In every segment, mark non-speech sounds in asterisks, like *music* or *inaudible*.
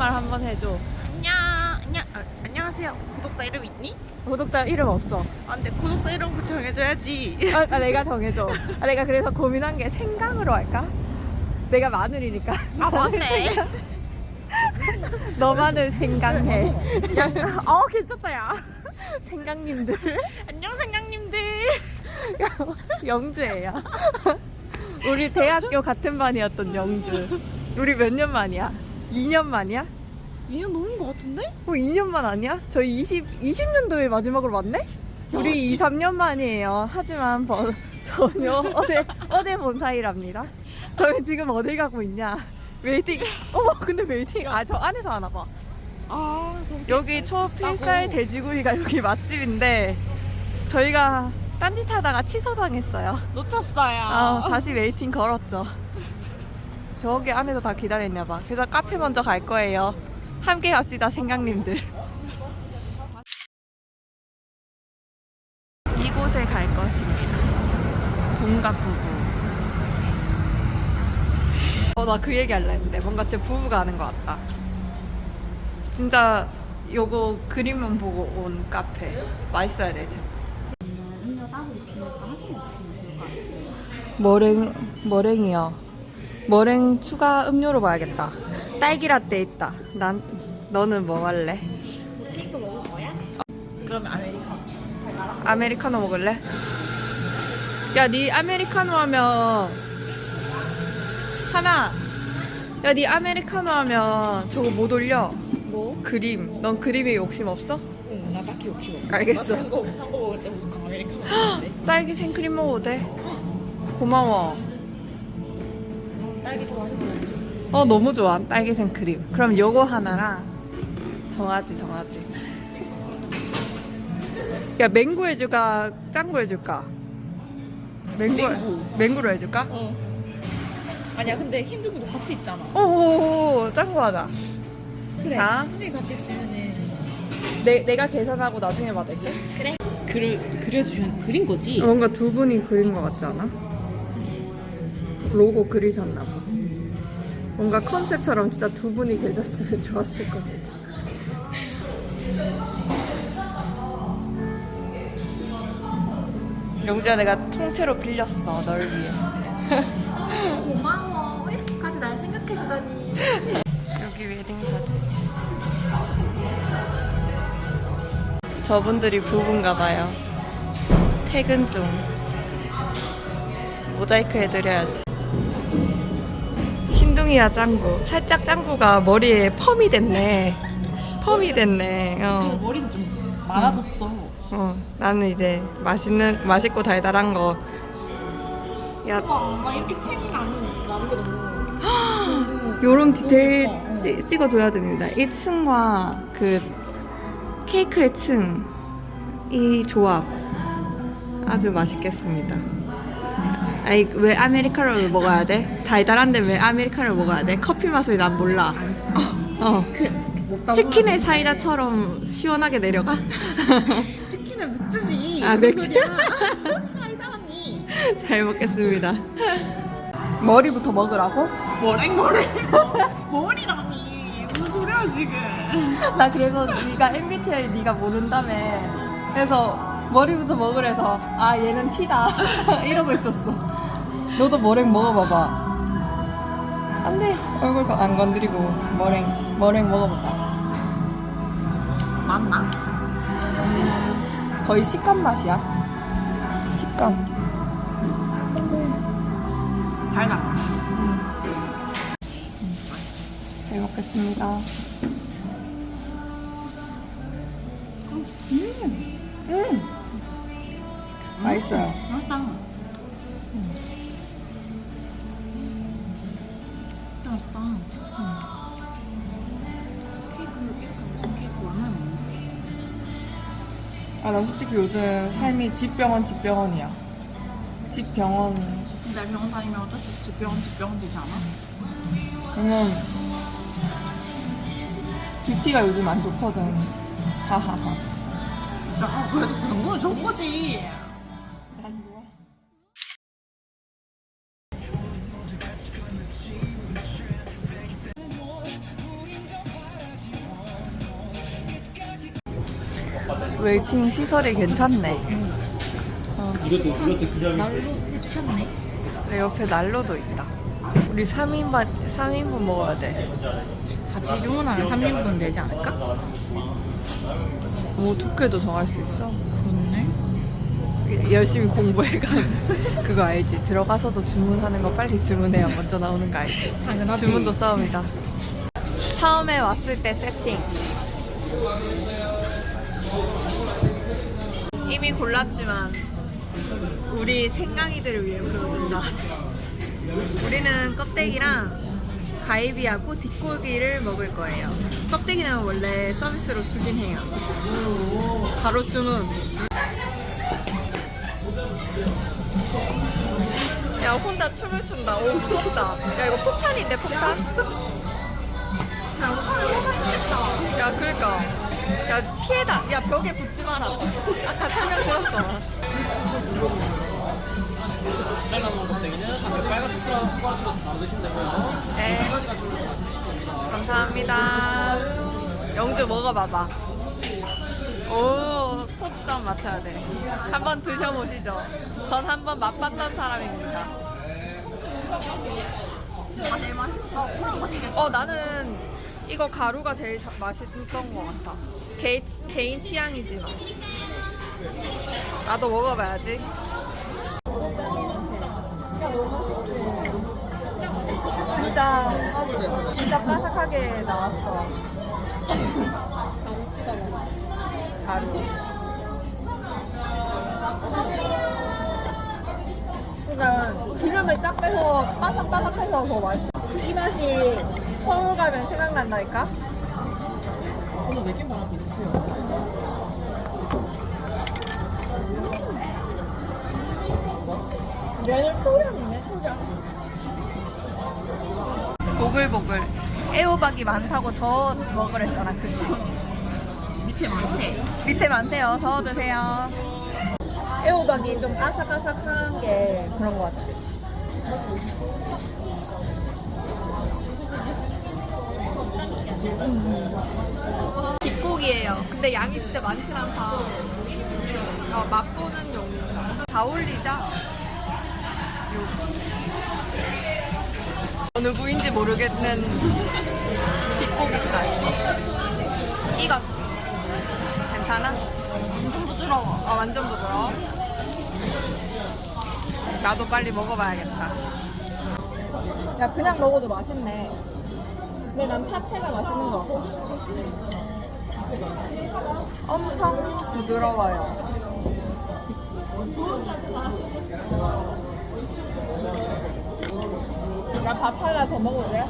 인사말 한번 해줘. 안녕 안녕 아, 안녕하세요 구독자 이름 있니? 구독자 이름 없어. 아 근데 구독자 이름 정해줘야지 아, 아, 내가 정해줘. 아, 내가 그래서 고민한 게 생강으로 할까? 내가 마늘이니까. 아 맞네 *laughs* 너만을 생강해. 어 괜찮다 야. 생강님들 안녕 생강님들 영주예요. 우리 대학교 같은 반이었던 영주. 우리 몇 년 만이야? 2년 만이야? 2년 넘은 것 같은데? 어 2년 만 아니야? 저희 20 20년도에 마지막으로 만네? 우리 2, 3년 만이에요. 하지만 버, *laughs* 전혀 어제 어제 본 사이랍니다. 저희 지금 어딜 가고 있냐? 웨이팅. 어머 근데 웨이팅. 아 저 안에서 하나 봐. 아 여기 초필살 돼지구이가 여기 맛집인데 저희가 딴짓하다가 취소당했어요. 놓쳤어요 아, 다시 웨이팅 걸었죠. 저기 안에서 다 기다렸나 봐. 그래서 카페 먼저 갈 거예요. 함께 갑시다, 생강님들. 이곳에 갈 것입니다. 동갑 부부. 어, 나 그 얘기 할라 했는데 뭔가 제 부부가 하는 것 같다. 진짜 요거 그림만 보고 온 카페. 맛있어야 될 텐데. 음료 따로 있으니까 확인해 주시면 좋을 것 같아요. 머랭 머랭이요. 머랭 추가 음료로 봐야겠다. 딸기 라떼 있다. 난 너는 뭐 할래? 이거 먹을 거야? 그러면 아메리카노 아메리카노 먹을래? 야, 네 아메리카노 하면 하나. 야, 네 아메리카노 하면 저거 못 올려. 뭐? 그림. 넌 그림에 욕심 없어? 응, 나 딱히 욕심 없어 알겠어. 한거 한거 먹을 때 무슨 아메리카노 *gasps* 딸기 생크림 먹어도 돼. *gasps* 고마워. 딸기 좋아하시는 어 너무 좋아. 딸기 생크림. 그럼 요거 하나랑 정하지 정하지. 야 맹구 해줄까? 짱구 해줄까? 맹구 맹구. 맹구로 해줄까? 어. 아니야 근데 흰두부도 같이 있잖아. 오오오 짱구 하자. 그래 자. 흰두부 같이 있으면은. 내, 내가 계산하고 나중에 받을게. 그래. 그려, 그려주신 그린 거지? 뭔가 두 분이 그린 것 같지 않아? 로고 그리셨나 봐. 뭔가 컨셉처럼 진짜 두 분이 계셨으면 *laughs* 좋았을 것 같아 영주야 내가 통째로 빌렸어 널 위해. *laughs* 고마워. 이렇게까지 날 생각해주다니. 여기 웨딩 사진. 저분들이 부부인가 봐요. 퇴근 중. 모자이크 해드려야지 흰둥이야 짱구. 살짝 짱구가 머리에 펌이 됐네. 펌이 됐네. 어. 머리는 좀 많아졌어. 어, 나는 이제 맛있는 맛있고 달달한 거. 야, 와, 막 이렇게 치는 거 아니고 나는 게 너무 *gasps* 요런 디테일 너무 찍, 찍어줘야 됩니다. 이 층과 그 케이크의 층, 이 조합. 아주 맛있겠습니다. 아이 왜 아메리카노를 먹어야 돼? 달달한데 왜 아메리카노를 먹어야 돼? 커피 맛을 난 몰라. 어, 먹다 치킨의 사이다처럼 시원하게 내려가? *laughs* 치킨은 맥주지 아, 무슨 맥주. 소리야. *laughs* 사이다니 잘 먹겠습니다. 머리부터 먹으라고? 머랭 머랭 *laughs* 머리라니 무슨 소리야 지금 나 그래서 네가 MBTI 네가 모른다며 그래서 머리부터 먹으래서 아 얘는 티다. *laughs* 이러고 있었어. 너도 머랭 먹어봐봐. 안돼. 얼굴 거- 안 건드리고 머랭 머랭 먹어볼까? 맞나? 거의 식감 맛이야. 식감. 달다. 잘 먹겠습니다. 음. 맛있어요. 맛있다. 진짜 맛있다. 케이크 이렇게 무슨 케이크 얼마나 먹는데? 아나 솔직히 요즘 삶이 집병원 집병원이야. 집병원. 근데 병원 다니면 없이 집병원 집병원 되지 않아? 왜냐면 뷰티가 요즘 안 좋거든. 하하하. 야 그래도 그런 건 좋은 거지 웨이팅 시설이 괜찮네. 이것도 이것도 기념이 날로 해주셨네. 내 옆에 난로도 있다. 우리 3인분 3인분 먹어야 돼. 같이 주문하면 3인분 되지 않을까? 뭐 두께도 정할 수 있어. 그렇네. 열심히 공부해간 *laughs* 그거 알지? 들어가서도 주문하는 거 빨리 주문해야 먼저 나오는 거 알지? 당연하지. 주문도 싸움이다. 처음에 왔을 때 세팅. 이미 골랐지만 우리 생강이들을 위해 불러준다. 우리는 껍데기랑 가이비하고 뒷고기를 먹을 거예요. 껍데기는 원래 서비스로 주긴 해요. 바로 주문. 야 혼자 춤을 춘다. 오 무섭다. 야 이거 폭탄인데 폭탄? 야 그러니까. 야 피해다. 야 벽에 붙지 마라. 아까 설명 들었잖아. 잘라놓은 껍데기는 한번 빨간 소스랑 후가로 찍어서 바로 드시면 되고요. 네. 두 가지가 줄여서 맛있을 겁니다. 감사합니다. 영주 먹어봐봐. 오, 초점 맞춰야 돼. 한번 드셔보시죠. 전 한번 맛봤던 사람입니다. 아, 제일 맛있어. 어, 나는 이거 가루가 제일 자- 맛있던 것 같아. 개, 개인 취향이지만. 나도 먹어봐야지. 진짜, 진짜 바삭하게 나왔어. 가루. 그러니까 기름을 쫙 빼서 바삭바삭해서 더 맛있어. 이 맛이 서울 가면 생각난다니까? 내긴 바람 있으세요? 면은 초장이네, 초장. 보글보글. 애호박이 많다고 저 먹으랬잖아, 그치? 밑에 많대. 밑에 많대요. 저어 드세요. 애호박이 좀 아삭아삭한 게 그런 것 같아. 뒷고기예요. 근데 양이 진짜 많진 않다. 어, 맛보는 용이다. 다 올리자. 요. 어느 부인지 모르겠는 뒷고기 스타일. 이거 괜찮아? 완전 부드러워. 어, 완전 부드러워. 나도 빨리 먹어봐야겠다. 야, 그냥 먹어도 맛있네. 근데 난 파채가 맛있는 것 같아. 엄청 부드러워요. 나 밥 하나 더 먹어도 돼?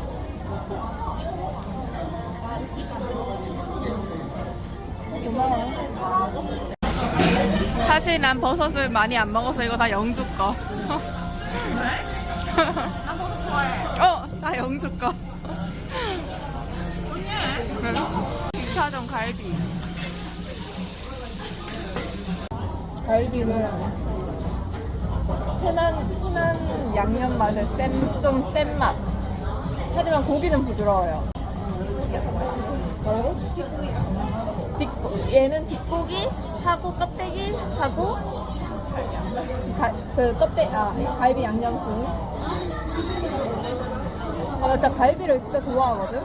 사실 난 버섯을 많이 안 먹어서 이거 다 영주 거. 왜? 나 버섯 좋아해. 어, 나 영주 거. 그래? 2차전 갈비. 갈비는 흔한, 흔한 양념 맛의 센, 좀센 맛. 하지만 고기는 부드러워요. 뭐라고? 뒷고, 얘는 뒷고기 하고 껍데기 하고 가, 그 껍데 아 갈비 양념순. 아 맞다 갈비를 진짜 좋아하거든.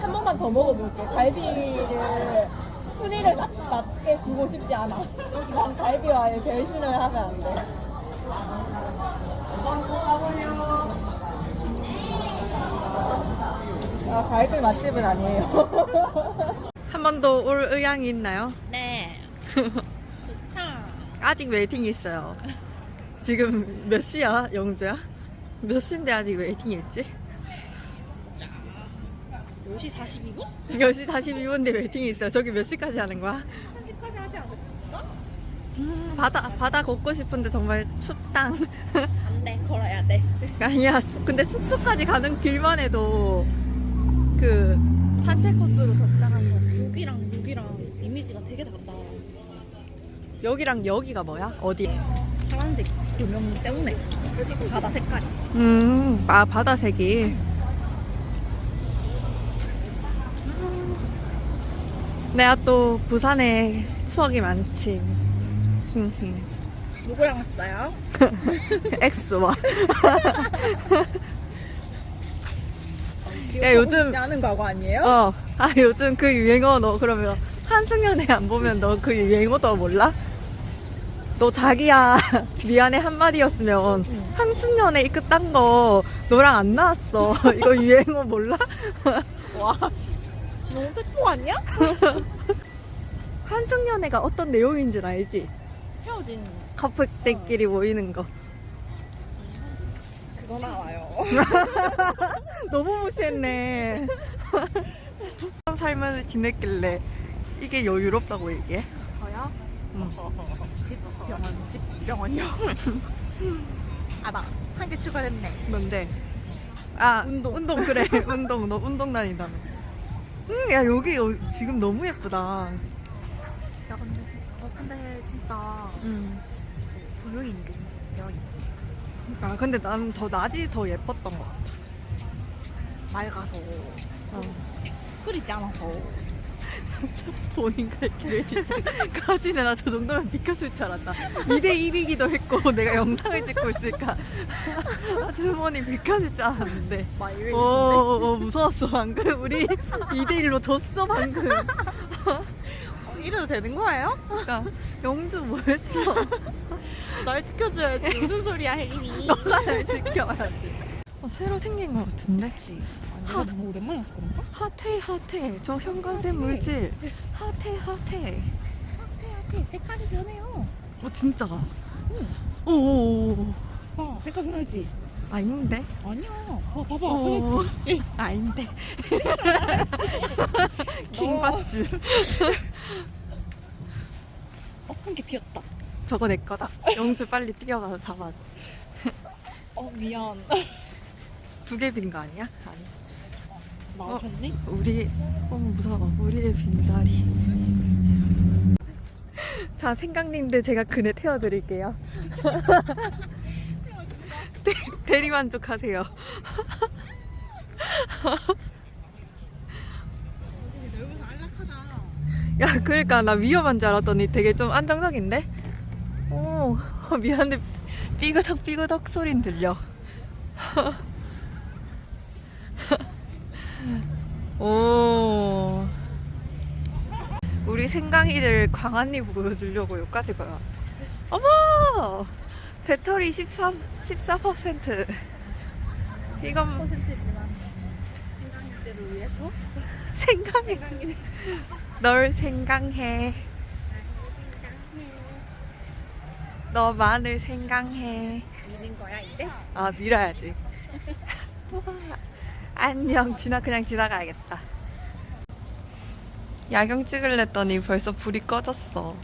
한 번만 더 먹어볼게. 갈비를 순위를 낮, 낮게 주고 싶지 않아. *laughs* 난 갈비와의 배신을 하면 안 돼. 아 갈비 맛집은 아니에요. *laughs* 한 번 더 올 의향이 있나요? 네. 자. *laughs* 아직 웨이팅이 있어요. 지금 몇 시야, 영주야? 몇 시인데 아직 웨이팅이 있지? 5시 42분? 10시 42분인데 웨이팅이 있어요. 저기 몇 시까지 하는 거야? 1시까지 하지 않을까? 음, 바다, 바다 걷고 싶은데 정말 춥당. 안 돼. 걸어야 돼. *laughs* 아니야, 수- 근데 숙소까지 가는 길만 해도 그 산책 코스로 적당한 거. 여기랑 여기랑 이미지가 되게 다르다. 여기랑 여기가 뭐야? 어디? 파란색 조명 때문에 바다 색깔이. 음, 아, 바다색이. 내가 또 부산에 추억이 많지. 누구랑 왔어요? *laughs* 엑스와. 야, 요즘- 않은 과거 아니에요? 어. 아, 요즘 그 유행어 너 그러면 한승연애 안 보면 너 그 유행어도 몰라? 너 자기야 *laughs* 미안해 한마디였으면 한승연애 이끝 딴거 너랑 안 나왔어. *laughs* 이거 유행어 몰라? 와. 너무 팩포 아니야? *laughs* 한승연애가 어떤 내용인지 알지? 헤어진 커플들끼리 모이는 거. 그건 알아요. *laughs* 너무 무시했네. *laughs* 어떤 삶을 지냈길래 이게 여유롭다고 얘기해? 저요? 응. 집 병원 집 병원이요. 아나 한 개 추가됐네. 뭔데? 아 운동. 운동 그래 운동 너 운동 다닌다며. 응, 야 여기 여- 지금 너무 예쁘다. 야 근데 어 근데 진짜 응. 조용히 있는 게 진짜 대박이다. 아 근데 나는 더 낮이 더 예뻤던 것 같아. 맑아서 어. 끓이지 않아서. 본인 갈 길을 진짜 가지네 나저 정도면 비켰을 줄 알았다. 2대 1이기도 했고 *laughs* 내가 영상을 찍고 *laughs* 아 주머니 비켜줄 줄 알았는데. 막 오, 오, 오, 무서웠어 방금. 우리 2대 1로 졌어 방금. 어, 이래도 되는 거예요? 그러니까 영주 뭐했어? *laughs* 날 지켜줘야지. 무슨 소리야 혜린이? 너가 날 지켜야지. 어, 새로 생긴 것 같은데? 아 니, 너무 오랜만에 와서 그런가? 핫해 핫해 저 형광색 물질 핫해 핫해 핫해, 색깔이 변해요. 어 진짜가 오오오 어, 색깔 변하지? 아닌데 아니야. 어, 봐봐. 오, 변했지? *laughs* 아닌데. *laughs* 킹받주. 어, 한개 비었다. 저거 내 거다. 영주 빨리 뛰어가서 잡아줘. 어, 미안. 두 개 빈 거 아니야? 아니. 나오셨니? 우리, 어, 무서워. 우리의 빈자리. *laughs* 자, 생강님들 제가 그네 태워드릴게요. *laughs* 대, 대리만족하세요. *laughs* 야, 그러니까 나 위험한 줄 알았더니 되게 좀 안정적인데? 오, 미안한데 삐그덕 삐그덕 소린 들려. 오. 우리 생강이들 광안리 보여주려고 여기까지 가요. 어머! 배터리 14, 14%. 이건 퍼센트지만 생각대로 위해서 생강이. 널 생강해. 너만을 생강해. 미는 거야 이제? 아 밀어야지. *laughs* 안녕. 지나 그냥 지나가야겠다. 야경 찍을랬더니 벌써 불이 꺼졌어.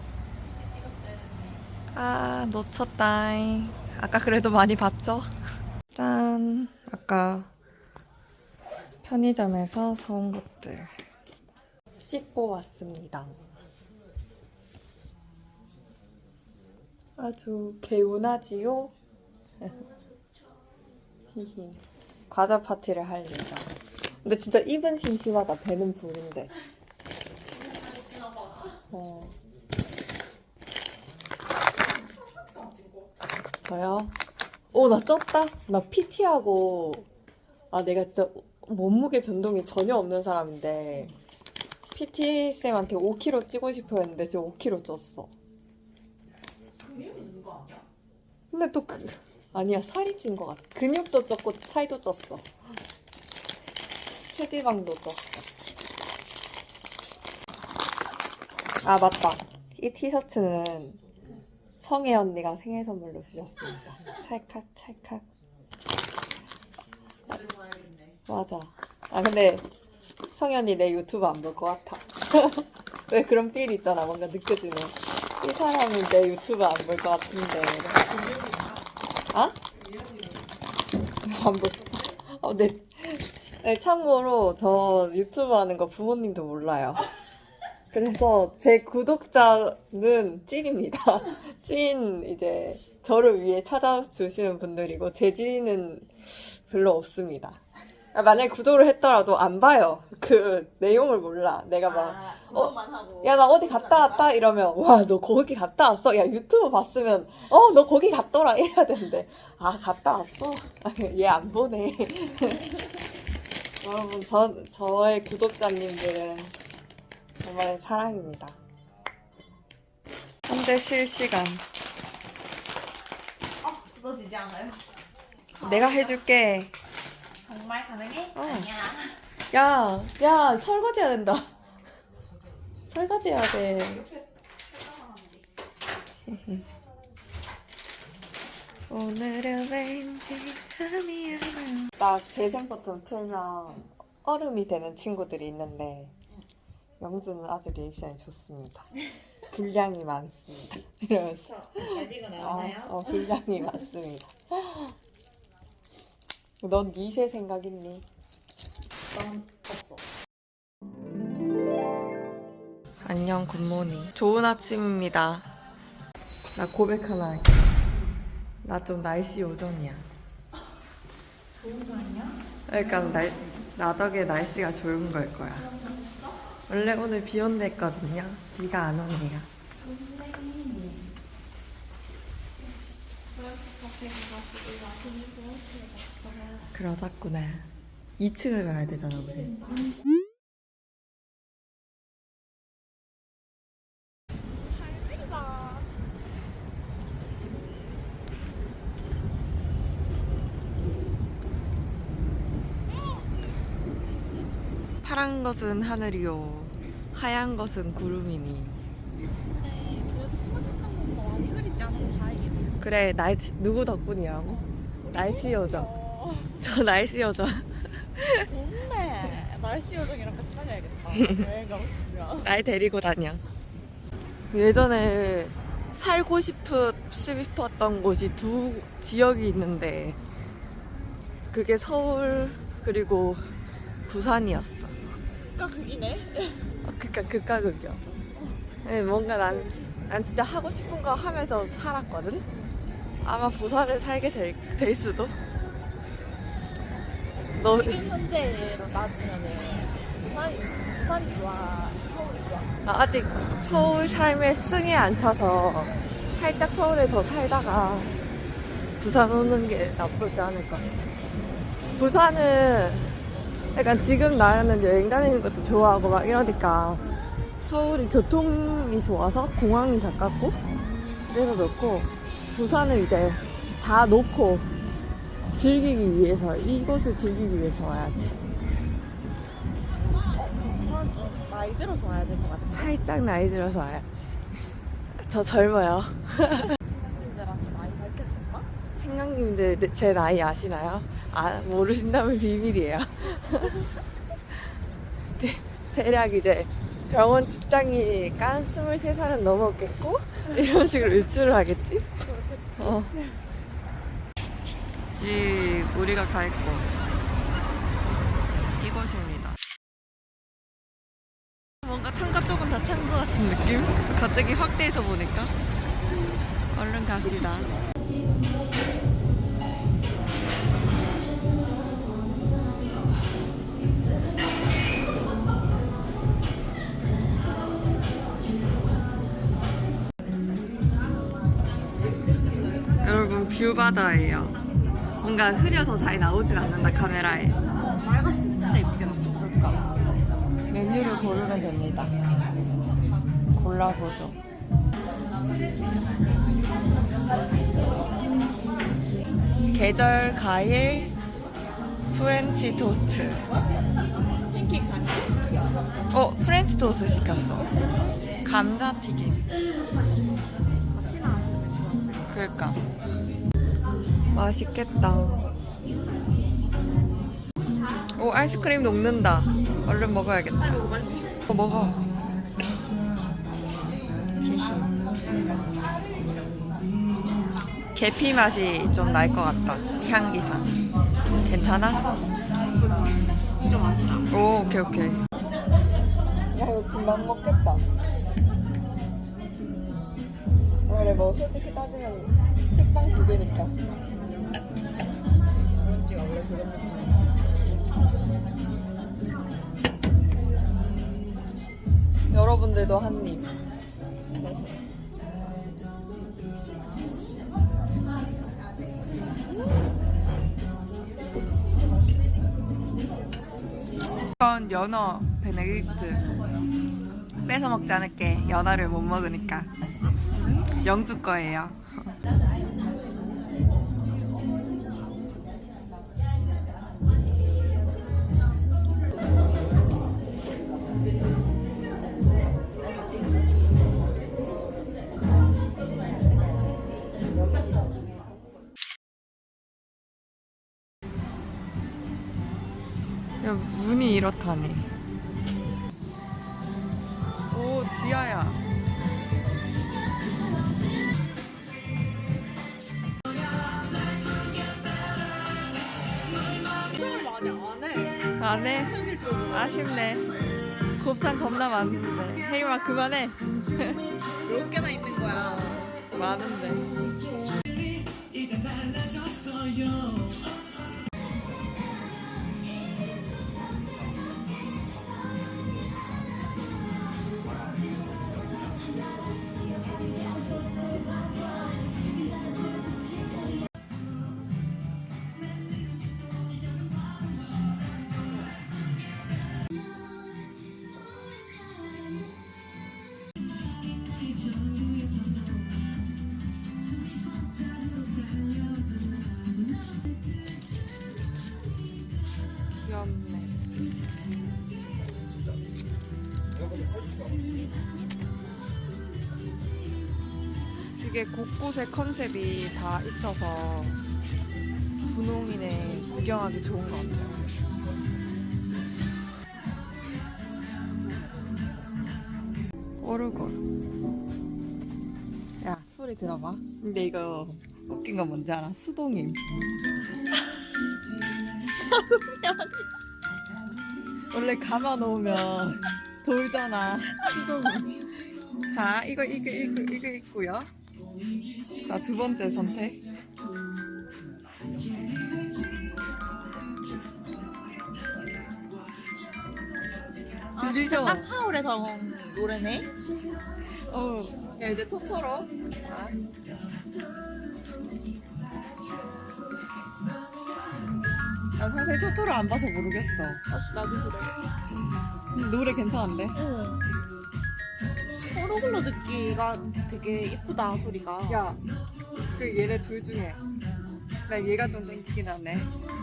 아 놓쳤다잉. 아까 그래도 많이 봤죠? 짠. 아까 편의점에서 사온 것들 씻고 왔습니다. 아주 개운하지요? *laughs* 히히. 과자 파티를 할 예정. 근데 진짜 입은 심심하다. 배는 부른데. 어. 저요? 오, 나 쪘다? 나 PT하고, 아, 내가 진짜 몸무게 변동이 전혀 없는 사람인데, PT쌤한테 5kg 찌고 싶어 했는데, 지금 5kg 쪘어. 근데 또 그, 아니야, 살이 찐 것 같아. 근육도 쪘고, 살도 쪘어. 체지방도 쪘어. 아, 맞다. 이 티셔츠는 성애 언니가 생일 선물로 주셨습니다. 찰칵, 찰칵. 맞아. 아, 근데 성애 언니 내 유튜브 안 볼 것 같아. *laughs* 왜 그런 필 있잖아. 뭔가 느껴지네. 이 사람은 내 유튜브 안 볼 것 같은데. 아? 안 볼. 어, 네. 네, 참고로 저 유튜브 하는 거 부모님도 몰라요. 그래서 제 구독자는 찐입니다. *laughs* 찐 이제 저를 위해 찾아주시는 분들이고 제 지인은 별로 없습니다. 아, 만약에 구독을 했더라도 안 봐요. 그 내용을 몰라. 내가 막 아, 그것만 하고. 야, 나 어디 갔다 왔다 이러면, 와, 너 거기 갔다 왔어? 야, 유튜브 봤으면, 어, 너 거기 갔더라? 이래야 되는데, 아, 갔다 왔어? 얘 안 보네. *laughs* 여러분, 저, 저의 구독자님들은 정말 사랑입니다. 현재 실시간. 어, 굳어지지 않아요? 내가 해줄게. 정말 가능해? 어. 아니야. 야, 야, 설거지 해야 된다. *laughs* 설거지 해야 돼. *laughs* 오늘은 왠지 잠이 안 와요. 나 재생 버튼 틀면 얼음이 되는 친구들이 있는데 영주는 아주 리액션이 좋습니다. *laughs* 분량이 많습니다. 이러면서 레디가 어, 어, 분량이 많습니다. 넌 니세 생각 있니? 넌 없어. 안녕 굿모닝. 좋은 아침입니다. 나 고백 하나 할게. 나 좀 날씨 요정이야. 좋은 거 아니야? 그러니까 날, 나 덕에 날씨가 좋은 걸 거야. 원래 오늘 비 온댔거든요. 비가 안 오네요 그러자꾸나. 2층을 가야 되잖아 우리. 파란 것은 하늘이요. 하얀 것은 구름이니 그래도 생각했던 것보다 많이 흐리지 않아서 다행이네. 그래 날씨 누구 덕분이라고? 날씨 요정 저 날씨 요정 좋네. 날씨 요정이랑 같이 다녀야겠다. 여행 가고 싶으면. 날 데리고 다녀 예전에 살고 싶은 싶었던 곳이 두 지역이 있는데 그게 서울 그리고 부산이었어 그니까 그기네. 어, 그니까 극과 극이었어 네, 뭔가 난, 난 진짜 하고 싶은 거 하면서 살았거든 아마 부산을 살게 될, 될 수도 너 지금 현재로 따지면은 부산이, 부산이 좋아. 서울이 좋아. 나 아직 서울 삶에 승에 안 차서 살짝 서울에 더 살다가 부산 오는 게 나쁘지 않을 것 같아. 부산은 약간 지금 나는 여행 다니는 것도 좋아하고 막 이러니까 서울이 교통이 좋아서 공항이 가깝고 그래서 좋고 부산은 이제 다 놓고 즐기기 위해서 이곳을 즐기기 위해서 와야지. 부산 좀 나이 들어서 와야 될 것 같아. 살짝 나이 들어서 와야지. 저 젊어요. *laughs* 많이? 생강님들 내- 제 나이 아시나요? 아 모르신다면 비밀이에요. *laughs* 대, 대략 이제 병원 직장이 깐 23살은 넘었겠고 이런 식으로 유출을 하겠지? 어. 지 우리가 갈 곳. 이곳입니다. 뭔가 창가 쪽은 다 찬 것 같은 느낌? 갑자기 확대해서 보니까. 얼른 갑시다. 뷰바다예요. 뭔가 흐려서 잘 나오진 않는다 카메라에. 맑았으면 진짜 예쁘게 났어. 그러니까. 메뉴를 고르면 됩니다. 골라보죠. 계절 과일 프렌치 토스트. 어 프렌치 토스트 시켰어. 감자튀김. 같이 나왔으면 좋았을 것 그러니까 맛있겠다. 오 아이스크림 녹는다. 얼른 먹어야겠다. 어, 먹어. 계피 맛이 좀 날 것 같다. 향기상. 괜찮아? 오 오케이 오케이. 야 이거 금방 먹겠다. 그래 뭐 솔직히 따지면 식빵 두 개니까. 김치가 원래 그런 맛이 나지. 여러분들도 한 입. 전 연어 베네딕트 뺏어 먹지 않을게 연어를 못 먹으니까 영주 거예요 야 문이 이렇다니. 오 지하야. 안 해. 아쉽네. 곱창 겁나 많은데. 혜림아 그만해. *laughs* 몇 개나 있는 거야? 많은데 되게 곳곳에 컨셉이 다 있어서 분홍이네 구경하기 좋은 것 같아요. 오르골. 야, 소리 들어봐. 근데 이거 웃긴 건 뭔지 알아? 수동임. *laughs* 원래 감아 놓으면 돌잖아. 수동임. 자, 이거, 이거, 이거, 이거 있고요. 자, 두 번째 선택. 들리죠? 딱 하울에서 온 노래네. 어, 야, 이제 토토로. 자. 나 사실 토토로 안 봐서 모르겠어. 어, 나도 그래. 노래 괜찮은데? 어. 호로글로 듣기가 되게 이쁘다 소리가. 야, 그 얘네 둘 중에. 나 얘가 좀 땡기긴 하네.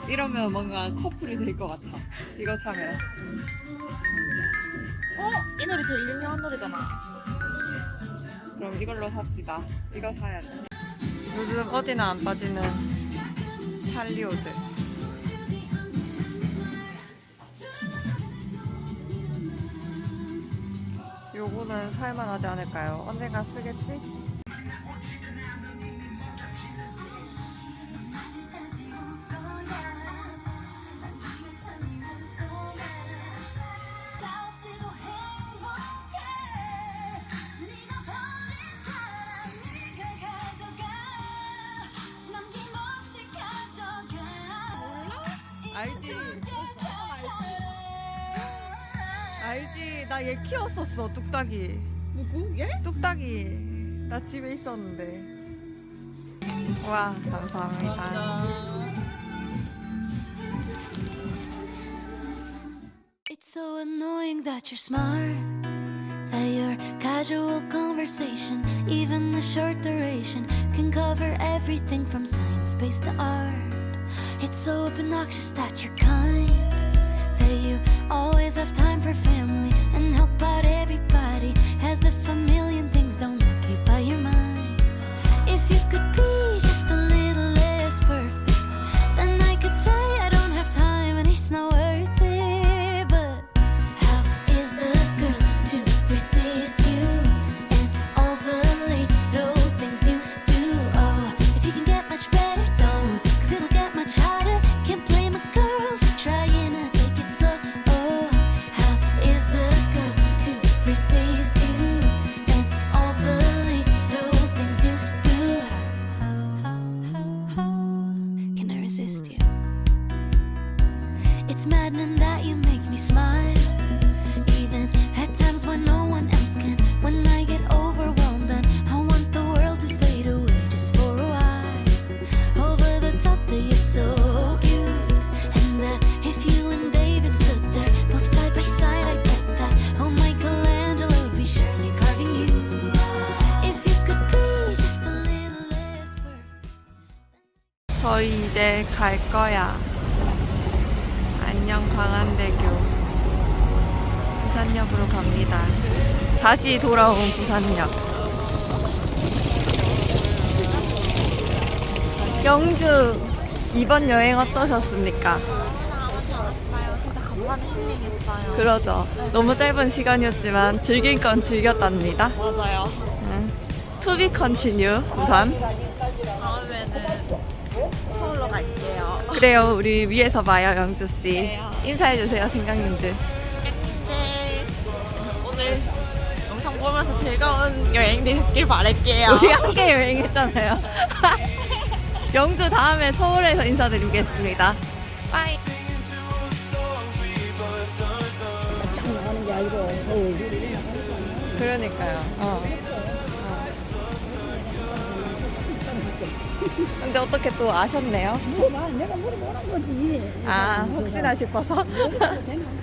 이러면 뭔가 커플이 될 것 같아. 이거 사면. 어? 이 노래 제일 유명한 노래잖아. 그럼 이걸로 삽시다. 이거 사야 돼. 요즘 어디나 안 빠지는 찰리오드. 요거는 살만하지 않을까요? 언젠가 쓰겠지? 뚝딱이. 누구? 얘? 뚝딱이. 나 집에 있었는데. 와, 감사합니다. It's so annoying that you're smart. That your casual conversation, even a short duration, can cover everything from science based to art. It's so obnoxious that you're kind. That you always have time for family and help out everybody. as if a million 거야. 안녕 광안대교. 부산역으로 갑니다. 다시 돌아온 부산역. 영주 이번 여행 어떠셨습니까? 나오지 않았어요. 진짜 간만에 힐링했어요. 그러죠. 너무 짧은 시간이었지만 즐길 건 즐겼답니다. 맞아요. 응. To be continue 부산. 그래요. 우리 위에서 봐요 영주 씨. 그래요. 인사해 주세요 생강님들. 네. 오늘 영상 보면서 즐거운 여행 되길 바랄게요. 우리 함께 여행했잖아요. *laughs* 영주 다음에 서울에서 인사드리겠습니다. 빠이. 나가는 게 아니고 서울 그러니까요. 어. 근데 어떻게 또 아셨네요? 뭐 말, 내가 물어보는 거지 아, 혹시나 싶어서? 모르겠어도 되나?